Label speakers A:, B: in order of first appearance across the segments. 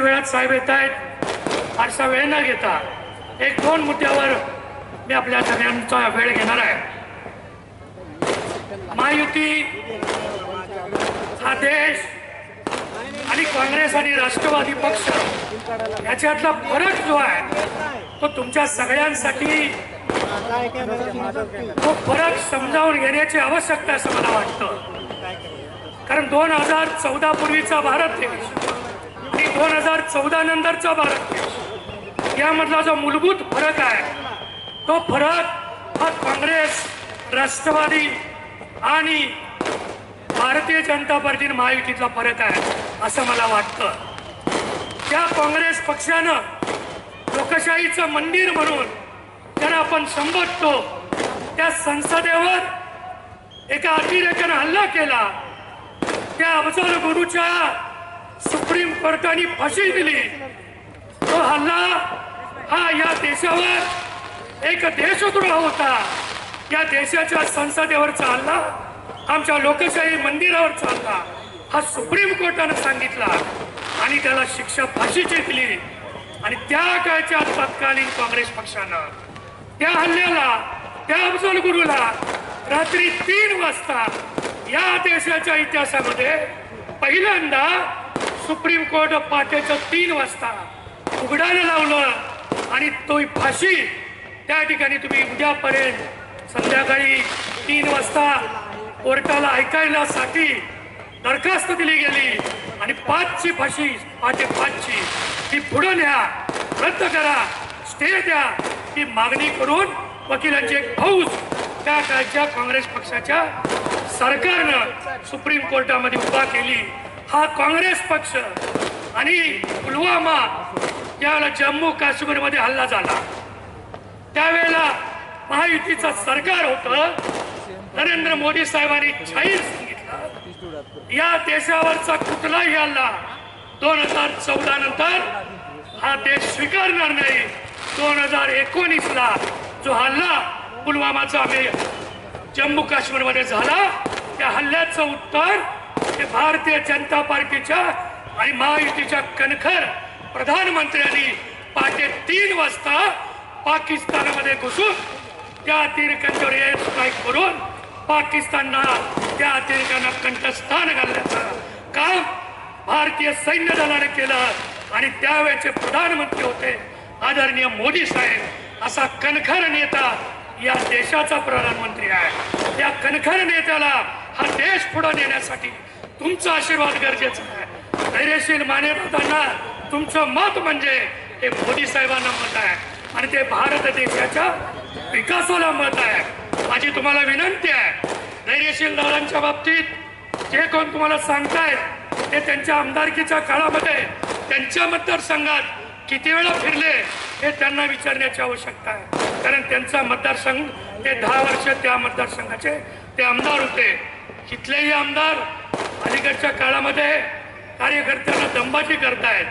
A: वेळात साहेब येत आहेत फारसा वेळ न घेता एक दोन मुद्द्यावर मी आपल्या सगळ्यांचा वेळ घेणार आहे. महायुती हा देश आणि काँग्रेस आणि राष्ट्रवादी पक्ष याच्यातला फरक जो आहे तो तुमच्या सगळ्यांसाठी तो फरक समजावून घेण्याची आवश्यकता आहे असं मला वाटतं. कारण दोन हजार चौदा पूर्वीचा भारत देश दोन हजार चौदा नंतरचा भारत यामधला जो मूलभूत फरक आहे तो फरक हा काँग्रेस राष्ट्रवादी आणि भारतीय जनता पार्टी महायुतीतला फरक आहे असं मला वाटतं. त्या काँग्रेस पक्षानं लोकशाहीचं मंदिर म्हणून ज्याला आपण संबोधतो. त्या संसदेवर एका अतिरेकानं हल्ला केला. त्या अफजल गुरुच्या सुप्रीम कोर्टाने फाशी दिली. तो हल्ला हा या देशावर एक देशद्रोह होता. या देशाच्या संसदेवरचा हल्ला आमच्या लोकशाही मंदिरावर चालला. हा सुप्रीम कोर्टानं सांगितला आणि त्याला शिक्षा फाशीची दिली. आणि त्या काळच्या तत्कालीन काँग्रेस पक्षानं त्या हल्ल्याला त्या अफजल गुरुला रात्री तीन वाजता या देशाच्या इतिहासामध्ये पहिल्यांदा सुप्रीम कोर्ट पहाटेचं तीन वाजता उघडायला लावलं आणि तो फाशी. त्या ठिकाणी तुम्ही उद्यापर्यंत संध्याकाळी तीन वाजता कोर्टाला ऐकायलासाठी दरखास्त दिली गेली आणि पाचची फाशी पाचे पाचची. ती पुढे न्या रद्द करा स्टे द्या. ही मागणी करून वकिलांची एक फौज त्या काळच्या काँग्रेस पक्षाच्या सरकारनं सुप्रीम कोर्टामध्ये उभा केली. हा काँग्रेस पक्ष आणि पुलवामा यावेळेला जम्मू काश्मीरमध्ये हल्ला झाला. त्यावेळेला महायुतीचं सरकार होतं. नरेंद्र मोदी साहेबांनी जाहीर सांगितलं. या देशावरचा कुठलाही हल्ला दोन हजार चौदा नंतर हा देश स्वीकारणार नाही. दोन हजार एकोणीस ला जो हल्ला पुलवामाचा आम्ही जम्मू काश्मीरमध्ये झाला त्या हल्ल्याचं उत्तर भारतीय जनता पार्टीच्या आणि महायुतीच्या कणखर प्रधानमंत्र्यांनी पहाटे तीन वाजता पाकिस्तानमध्ये घुसून त्या अतिरेक्यांच्यावर एअर स्ट्राईक करून पाकिस्तानला त्या अतिरेक्यांना कंठस्थान घालण्याचं काम भारतीय सैन्य दलाने केलं आणि त्यावेळेचे प्रधानमंत्री होते आदरणीय मोदी साहेब. असा कणखर नेता या देशाचा प्रधानमंत्री आहे. या कणखर नेत्याला हा देश पुढे नेण्यासाठी तुमचा आशीर्वाद गरजेचा आहे. धैर्यशील मान्यतांना तुमचं मत म्हणजे हे मोदी साहेबांना मत आहे. आणि ते भारत देशाच्या विकासाला मत आहे. माझी तुम्हाला विनंती आहे. धैर्यशील दादांच्या बाबतीत जे कोण तुम्हाला सांगतायत ते त्यांच्या आमदारकीच्या काळामध्ये त्यांच्या मतदारसंघात किती वेळा फिरले हे त्यांना विचारण्याची आवश्यकता आहे. कारण त्यांचा मतदारसंघ ते दहा वर्ष त्या मतदारसंघाचे ते आमदार होते. कितलेही आमदार अलीकडच्या काळामध्ये कार्यकर्त्यांना दंबाची करतायत.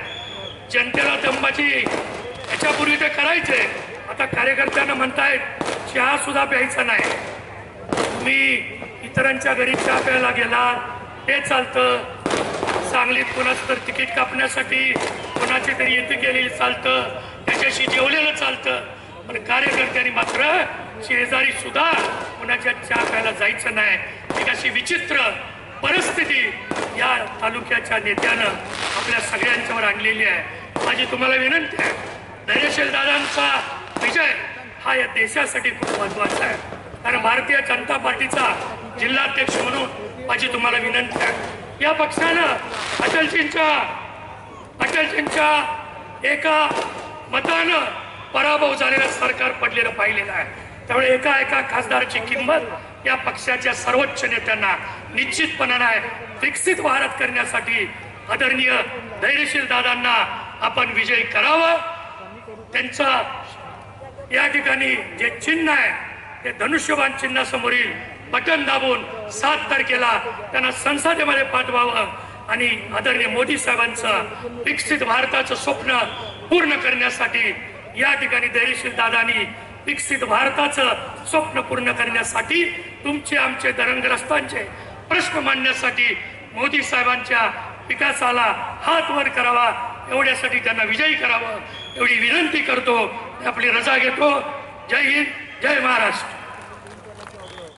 A: जनतेला दंबाची याच्यापूर्वी ते करायचे. आता कार्यकर्त्यांना म्हणतायत चहा सुद्धा प्यायचा नाही. तुम्ही इतरांच्या घरी चहा प्यायला गेला ते चालतं. सांगलीत कुणाचं तर तिकीट कापण्यासाठी कुणाची तरी येते गेलेली चालतं. त्याच्याशी जेवलेलं चालतं. पण कार्यकर्त्यांनी मात्र शेजारी सुद्धा कुणाच्या चहा प्यायला जायचं नाही. एक अशी विचित्र परिस्थिती या तालुक्याच्या नेत्यानं आपल्या सगळ्यांच्यावर आणलेली आहे. माझी तुम्हाला विनंती आहे धैर्यशील दादांचा विजय हा या देशासाठी खूप महत्त्वाचा आहे. कारण भारतीय जनता पार्टीचा जिल्हाध्यक्ष म्हणून माझी तुम्हाला विनंती आहे. या पक्षानं अटलजींच्या अटलजींच्या एका मतानं पराभव झालेलं सरकार पडलेलं पाहिलेलं आहे. त्यामुळे एका एका खासदाराची किंमत या पक्षाच्या सर्वोच्च नेत्यांना निश्चितपणानं आहे विकसित भारत करण्यासाठी आदरणीय धैर्यशील दादांना आपण विजयी करावं. त्यांचा या ठिकाणी जे चिन्ह आहे ते धनुष्यबाण चिन्हासमोरील बटन दाबून सात तारखेला त्यांना संसदेमध्ये पाठवावं आणि आदरणीय मोदी साहेबांचं विकसित भारताचं स्वप्न पूर्ण करण्यासाठी या ठिकाणी धैर्यशील दादानी विकसित भारताचं स्वप्न पूर्ण करण्यासाठी तुमचे आमचे धरणग्रस्तांचे प्रश्न मांडण्यासाठी मोदी साहेबांच्या विकासाला हात वर करावा एवढ्यासाठी त्यांना विजयी करावं एवढी विनंती करतो आपली रजा घेतो. जय हिंद जय महाराष्ट्र.